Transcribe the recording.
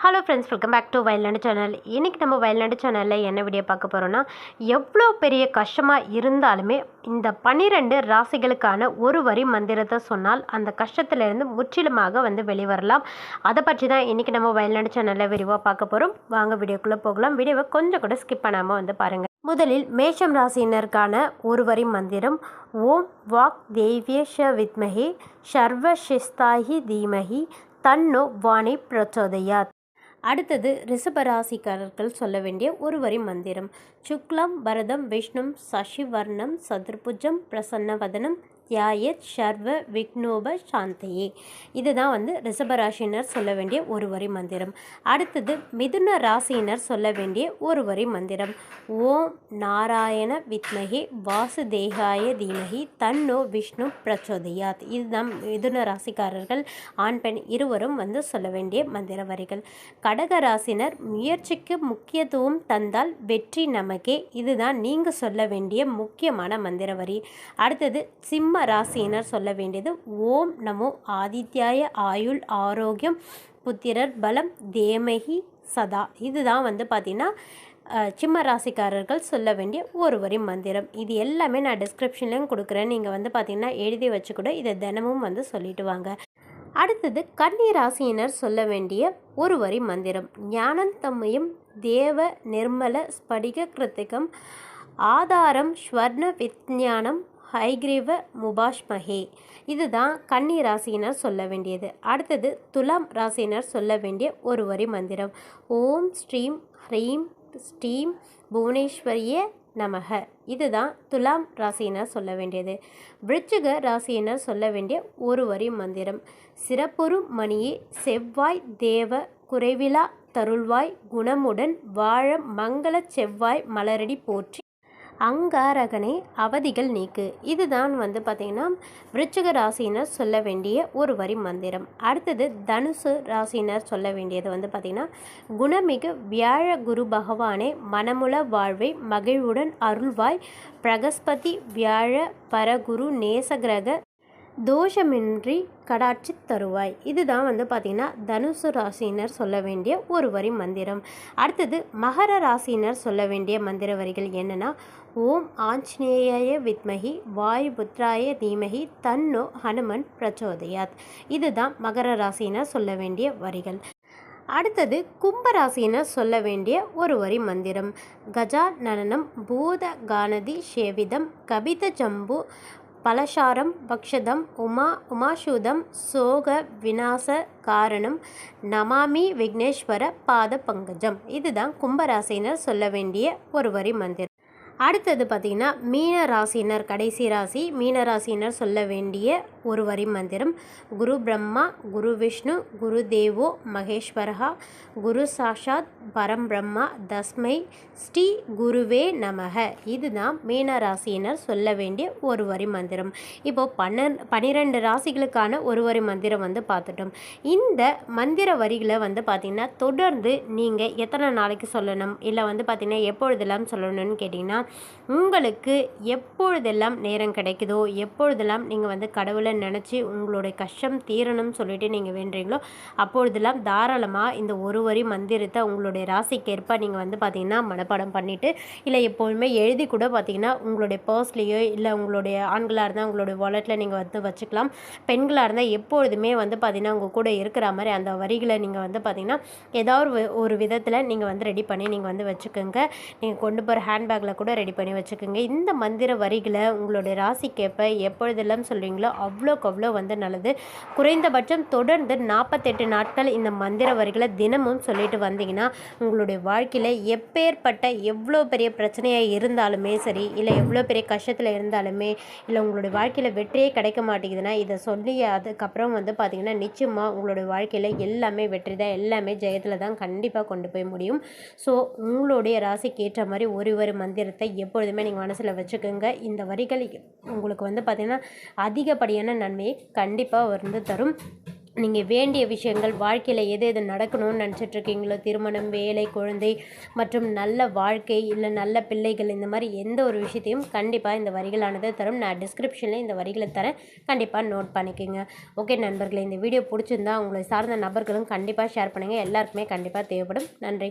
Hello friends welcome back to Vayalnadu channel இன்றைக்கி நம்ம வயல்நாடு சேனலில் என்ன வீடியோ பார்க்க போகிறோன்னா எவ்வளோ பெரிய கஷ்டமாக இருந்தாலுமே இந்த பன்னிரெண்டு ராசிகளுக்கான ஒரு வரி மந்திரத்தை சொன்னால் அந்த கஷ்டத்திலேருந்து முற்றிலுமாக வந்து வெளிவரலாம். அதை பற்றி தான் இன்றைக்கி நம்ம வயல்நாடு சேனலில் விரிவாக பார்க்க போகிறோம் வாங்க வீடியோக்குள்ளே போகலாம். வீடியோவை கொஞ்சம் கூட ஸ்கிப் பண்ணாமல் வந்து பாருங்கள் முதலில் மேஷம் ராசியினருக்கான ஒரு வரி மந்திரம். ஓம் வாக் தேவ்யஷ வித்மஹி சர்வஷிஸ்தாஹி தீமஹி தன்னோ வாணி பிரச்சோதயாத். அடுத்தது ரிஷபராசிக்காரர்கள் சொல்ல வேண்டிய ஒரு வரி மந்திரம். சுக்லம் பரதம் விஷ்ணும் சசிவர்ணம் சதுர்புஜம் பிரசன்னவதனம் தியாயத் சர்வ விக்னோப சாந்தையே. இதுதான் வந்து ரிஷபராசினர் சொல்ல வேண்டிய ஒரு வரி மந்திரம். அடுத்தது மிதுன ராசியினர் சொல்ல வேண்டிய ஒரு வரி மந்திரம். ஓம் நாராயண வித்மகி வாசுதேகாய தீமகி தன்னோ விஷ்ணு பிரச்சோதயாத். இதுதான் மிதுன ராசிக்காரர்கள் ஆண் பெண் இருவரும் வந்து சொல்ல வேண்டிய மந்திர வரிகள். கடக ராசினர் முயற்சிக்கு முக்கியத்துவம் தந்தால் வெற்றி நமக்கே. இதுதான் நீங்கள் சொல்ல வேண்டிய முக்கியமான மந்திர வரி. அடுத்தது சிம்ம ராசியினர் சொல்ல வேண்டியது ஓம் நமோ ஆதித்யாய ஆயுள் ஆரோக்கியம் புத்திரர் பலம் தேமகி சதா. இதுதான் வந்து பார்த்திங்கன்னா சிம்ம ராசிக்காரர்கள் சொல்ல வேண்டிய ஒரு வரி மந்திரம். இது எல்லாமே நான் டிஸ்கிரிப்ஷன்லேயும் கொடுக்குறேன். நீங்கள் வந்து பார்த்திங்கன்னா எழுதி வச்சு கூட இதை தினமும் வந்து சொல்லிட்டு வாங்க. அடுத்தது கன்னி ராசியினர் சொல்ல வேண்டிய ஒரு வரி மந்திரம். ஞானந்தம்மையும் தேவ நிர்மல ஸ்படிக கிருத்திகம் ஆதாரம் ஸ்வர்ண விஞ்ஞானம் ஹைக்ரீவ முபாஷ்மஹே இதுதான் கன்னி ராசியினர் சொல்ல வேண்டியது. அடுத்தது துலாம் ராசியினர் சொல்ல வேண்டிய ஒரு வரி மந்திரம். ஓம் ஸ்ரீம் ஹ்ரீம் ஸ்ரீம் புவனேஸ்வரிய நமக. இதுதான் துலாம் ராசியினர் சொல்ல வேண்டியது. விருச்சிக ராசியினர் சொல்ல வேண்டிய ஒரு வரி மந்திரம். சிறப்புறு மணியே செவ்வாய் தேவ குறைவிலா தருள்வாய் குணமுடன் வாழ மங்கள செவ்வாய் மலரடி போற்றி அங்காரகனை அவதிகள் நீக்கு. இதுதான் வந்து பார்த்திங்கன்னா விருச்சிக ராசியினர் சொல்ல வேண்டிய ஒரு வரி மந்திரம். அடுத்தது தனுசு ராசியினர் சொல்ல வேண்டியது வந்து பார்த்திங்கன்னா குணமிகு வியாழ குரு பகவானே மனமுல வாழ்வை மகிழ்வுடன் அருள்வாய். பிரகஸ்பதி வியாழ பரகுரு நேசகிரக தோஷமின்றி கடாட்சி தருவாய். இதுதான் வந்து பார்த்திங்கன்னா தனுசு ராசியினர் சொல்ல வேண்டிய ஒரு வரி மந்திரம். அடுத்தது மகர ராசியினர் சொல்ல வேண்டிய மந்திர வரிகள் என்னென்னா ஓம் ஆஞ்சநேயாய வித்மகி வாயு புத்ராய தீமகி தன்னோ ஹனுமன் பிரச்சோதயாத். இதுதான் மகர ராசியினர் சொல்ல வேண்டிய வரிகள். அடுத்தது கும்பராசினர் சொல்ல வேண்டிய ஒரு வரி மந்திரம். கஜா நனனம் பூத கானதி சேவிதம் கபித ஜம்பு பலசாரம் பக்ஷதம் உமா உமாசூதம் சோக விநாச காரணம் நமாமி விக்னேஸ்வர பாத பங்கஜம். இதுதான் கும்பராசினர் சொல்ல வேண்டிய ஒரு வரி மந்திரம். அடுத்தது பார்த்திங்கன்னா மீன ராசினர் கடைசி ராசி மீன ராசினர் சொல்ல வேண்டிய ஒரு வரி மந்திரம். குரு பிரம்மா குரு விஷ்ணு குரு தேவோ மகேஸ்வரஹா குரு சாஷாத் பரம் பிரம்மா தஸ்மை ஸ்ரீ குருவே நமக. இதுதான் மீன ராசியினர் சொல்ல வேண்டிய ஒரு வரி மந்திரம். இப்போ பன்னெண் பன்னிரெண்டு ராசிகளுக்கான ஒரு வரி மந்திரம் வந்து பார்த்துட்டோம். இந்த மந்திர வரிகளை வந்து பார்த்திங்கன்னா தொடர்ந்து நீங்கள் எத்தனை நாளைக்கு சொல்லணும்? இல்லை வந்து பார்த்திங்கன்னா எப்பொழுதெல்லாம் சொல்லணும்னு கேட்டிங்கன்னா உங்களுக்கு எப்பொழுதெல்லாம் நேரம் கிடைக்குதோ எப்பொழுதெல்லாம் நீங்கள் வந்து கடவுளை நினச்சி உங்களுடைய கஷ்டம் தீரணும்னு சொல்லிட்டு நீங்கள் வேண்டுறீங்களோ அப்பொழுதெல்லாம் தாராளமாக இந்த ஒரு வரி மந்திரத்தை உங்களுடைய ராசிக்கேற்ப நீங்கள் வந்து பார்த்திங்கன்னா மனப்பாடம் பண்ணிவிட்டு இல்லை எப்போதுமே எழுதி கூட பார்த்திங்கன்னா உங்களுடைய பர்ஸ்லேயோ இல்லை உங்களுடைய ஆண்களாக இருந்தால் உங்களுடைய வாலெட்டில் நீங்கள் வந்து வச்சுக்கலாம். பெண்களாக இருந்தால் எப்பொழுதுமே வந்து பார்த்திங்கன்னா உங்கள் கூட இருக்கிற மாதிரி அந்த வரிகளை நீங்கள் வந்து பார்த்திங்கன்னா ஏதாவது ஒரு விதத்தில் நீங்கள் வந்து ரெடி பண்ணி நீங்கள் வந்து வச்சுக்கோங்க. நீங்கள் கொண்டு போகிற ஹேண்ட்பேக்கில் கூட ரெடி பண்ணி வச்சுக்கோங்க. இந்த மந்திர வரிகளை உங்களுடைய ராசிக்கேற்ப எப்பொழுதெல்லாம் சொல்கிறீங்களோ அவ்வளோக்கு அவ்வளோ வந்து நல்லது. குறைந்தபட்சம் தொடர்ந்து நாற்பத்தெட்டு நாட்கள் இந்த மந்திர வரிகளை தினமும் சொல்லிட்டு வந்தீங்கன்னா உங்களுடைய வாழ்க்கையில் எப்பேற்பட்ட எவ்வளோ பெரிய பிரச்சனையாக இருந்தாலுமே சரி இல்லை எவ்வளோ பெரிய கஷ்டத்தில் இருந்தாலுமே இல்லை உங்களுடைய வாழ்க்கையில் வெற்றியே கிடைக்க மாட்டேங்குதுன்னா இதை சொல்லி அதுக்கப்புறம் வந்து பார்த்திங்கன்னா நிச்சயமாக உங்களுடைய வாழ்க்கையில் எல்லாமே வெற்றி தான் எல்லாமே ஜெயத்தில் தான் கண்டிப்பாக கொண்டு போய் முடியும். ஸோ உங்களுடைய ராசிக்கு ஏற்ற மாதிரி ஒரு ஒரு மந்திரத்தை எப்பொழுதுமே நீங்கள் மனசில் வச்சுக்கோங்க. இந்த வரிகள் உங்களுக்கு வந்து பார்த்திங்கன்னா அதிகப்படியான நன்மையை கண்டிப்பாக வந்து தரும். நீங்கள் வேண்டிய விஷயங்கள் வாழ்க்கையில் எது எது நடக்கணும்னு நினச்சிட்ருக்கீங்களோ திருமணம் வேலை குழந்தை மற்றும் நல்ல வாழ்க்கை இல்லை நல்ல பிள்ளைகள் இந்த மாதிரி எந்த ஒரு விஷயத்தையும் கண்டிப்பாக இந்த வரிகளானது தரும். நான் டிஸ்கிரிப்ஷனில் இந்த வரிகளை தரேன். கண்டிப்பாக நோட் பண்ணிக்கோங்க. ஓகே நண்பர்களே இந்த வீடியோ பிடிச்சிருந்தா உங்களை சார்ந்த நபர்களும் கண்டிப்பாக ஷேர் பண்ணுங்கள் எல்லாருக்குமே கண்டிப்பாக தேவைப்படும். நன்றி.